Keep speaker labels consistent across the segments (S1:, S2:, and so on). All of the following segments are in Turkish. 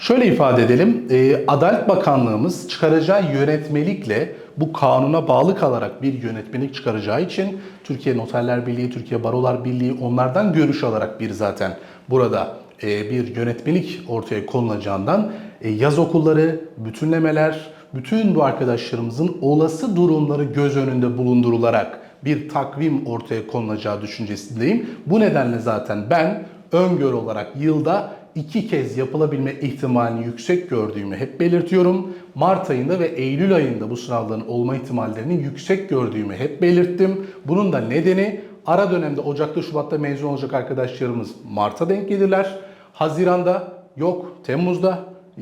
S1: Şöyle ifade edelim, e, Adalet Bakanlığımız çıkaracağı yönetmelikle bu kanuna bağlı kalarak bir yönetmelik çıkaracağı için Türkiye Noterler Birliği, Türkiye Barolar Birliği onlardan görüş alarak bir zaten burada e, bir yönetmelik ortaya konulacağından e, yaz okulları, bütünlemeler, bütün bu arkadaşlarımızın olası durumları göz önünde bulundurularak bir takvim ortaya konulacağı düşüncesindeyim. Bu nedenle zaten ben öngörü olarak yılda iki kez yapılabilme ihtimalini yüksek gördüğümü hep belirtiyorum. Mart ayında ve Eylül ayında bu sınavların olma ihtimallerini yüksek gördüğümü hep belirttim. Bunun da nedeni ara dönemde Ocak'ta Şubat'ta mezun olacak arkadaşlarımız Mart'a denk gelirler. Haziran'da yok, Temmuz'da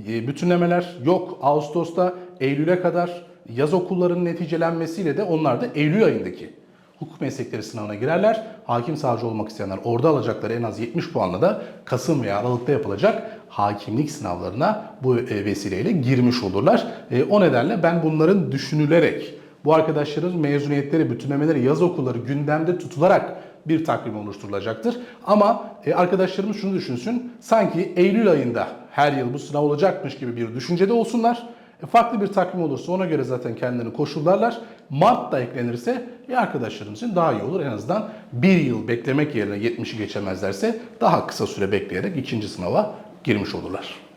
S1: e, bütünlemeler yok, Ağustos'ta Eylül'e kadar yaz okullarının neticelenmesiyle de onlar da Eylül ayındaki hukuk meslekleri sınavına girerler. Hakim savcı olmak isteyenler orada alacakları en az 70 puanla da Kasım veya Aralık'ta yapılacak hakimlik sınavlarına bu e, vesileyle girmiş olurlar. E, O nedenle ben bunların düşünülerek bu arkadaşların mezuniyetleri, bütünlemeleri, yaz okulları gündemde tutularak bir takvim oluşturulacaktır. Ama e, arkadaşlarımız şunu düşünsün, sanki Eylül ayında her yıl bu sınav olacakmış gibi bir düşüncede olsunlar. E, Farklı bir takvim olursa ona göre zaten kendilerini koşullarlar. Mart da eklenirse e, arkadaşlarımız için daha iyi olur. En azından bir yıl beklemek yerine 70'i geçemezlerse daha kısa süre bekleyerek ikinci sınava girmiş olurlar.